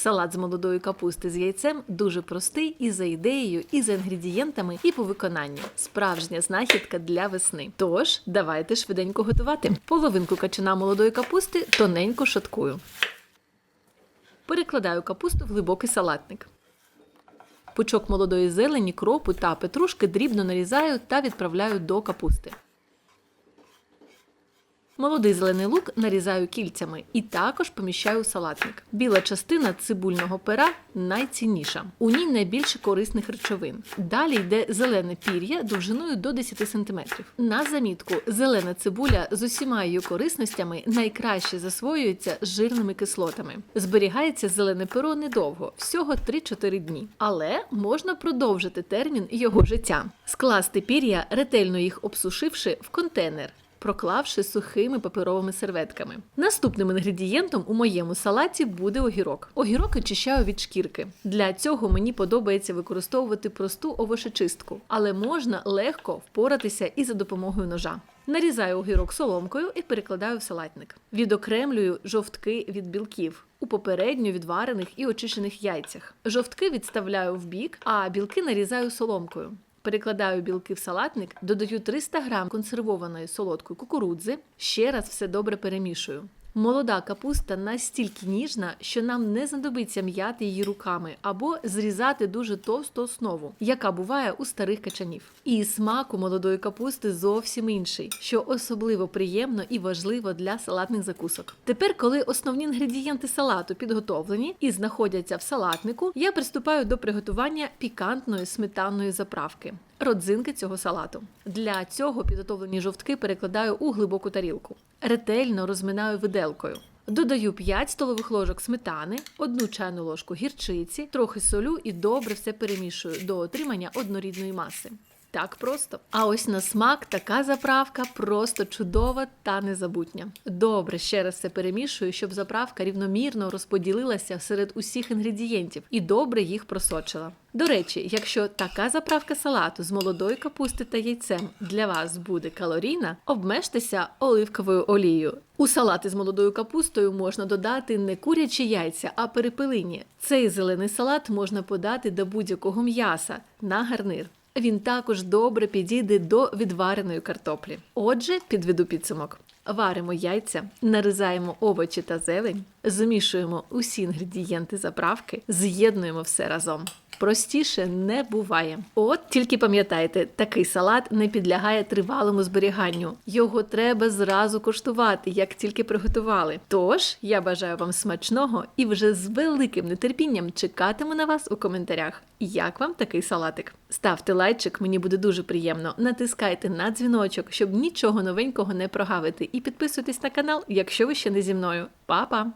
Салат з молодої капусти з яйцем дуже простий і за ідеєю, і за інгредієнтами, і по виконанню. Справжня знахідка для весни. Тож давайте швиденько готувати. Половинку качана молодої капусти тоненько шаткую. Перекладаю капусту в глибокий салатник. Пучок молодої зелені, кропу та петрушки дрібно нарізаю та відправляю до капусти. Молодий зелений лук нарізаю кільцями і також поміщаю у салатник. Біла частина цибульного пера найцінніша. У ній найбільше корисних речовин. Далі йде зелене пір'я довжиною до 10 см. На замітку, зелена цибуля з усіма її корисностями найкраще засвоюється з жирними кислотами. Зберігається зелене перо недовго, всього 3-4 дні. Але можна продовжити термін його життя. Скласти пір'я, ретельно їх обсушивши в контейнер проклавши сухими паперовими серветками. Наступним інгредієнтом у моєму салаті буде огірок. Огірок очищаю від шкірки. Для цього мені подобається використовувати просту овочечистку, але можна легко впоратися і за допомогою ножа. Нарізаю огірок соломкою і перекладаю в салатник. Відокремлюю жовтки від білків у попередньо відварених і очищених яйцях. Жовтки відставляю в бік, а білки нарізаю соломкою. Перекладаю білки в салатник, додаю 300 грам консервованої солодкої кукурудзи, ще раз все добре перемішую. Молода капуста настільки ніжна, що нам не знадобиться м'яти її руками або зрізати дуже товсту основу, яка буває у старих качанів. І смак у молодої капусти зовсім інший, що особливо приємно і важливо для салатних закусок. Тепер, коли основні інгредієнти салату підготовлені і знаходяться в салатнику, я приступаю до приготування пікантної сметанної заправки. Родзинки цього салату. Для цього підготовлені жовтки перекладаю у глибоку тарілку. Ретельно розминаю виделкою. Додаю 5 столових ложок сметани, 1 чайну ложку гірчиці, трохи солю і добре все перемішую до отримання однорідної маси. Так просто. А ось на смак така заправка просто чудова та незабутня. Добре, ще раз все перемішую, щоб заправка рівномірно розподілилася серед усіх інгредієнтів і добре їх просочила. До речі, якщо така заправка салату з молодої капусти та яйцем для вас буде калорійна, обмежтеся оливковою олією. У салати з молодою капустою можна додати не курячі яйця, а перепелині. Цей зелений салат можна подати до будь-якого м'яса на гарнир. Він також добре підійде до відвареної картоплі. Отже, підведу підсумок. Варимо яйця, нарізаємо овочі та зелень, змішуємо усі інгредієнти заправки, з'єднуємо все разом. Простіше не буває. От тільки пам'ятайте, такий салат не підлягає тривалому зберіганню. Його треба зразу коштувати, як тільки приготували. Тож я бажаю вам смачного і вже з великим нетерпінням чекатиму на вас у коментарях. Як вам такий салатик? Ставте лайчик, мені буде дуже приємно. Натискайте на дзвіночок, щоб нічого новенького не прогавити. І підписуйтесь на канал, якщо ви ще не зі мною. Па-па!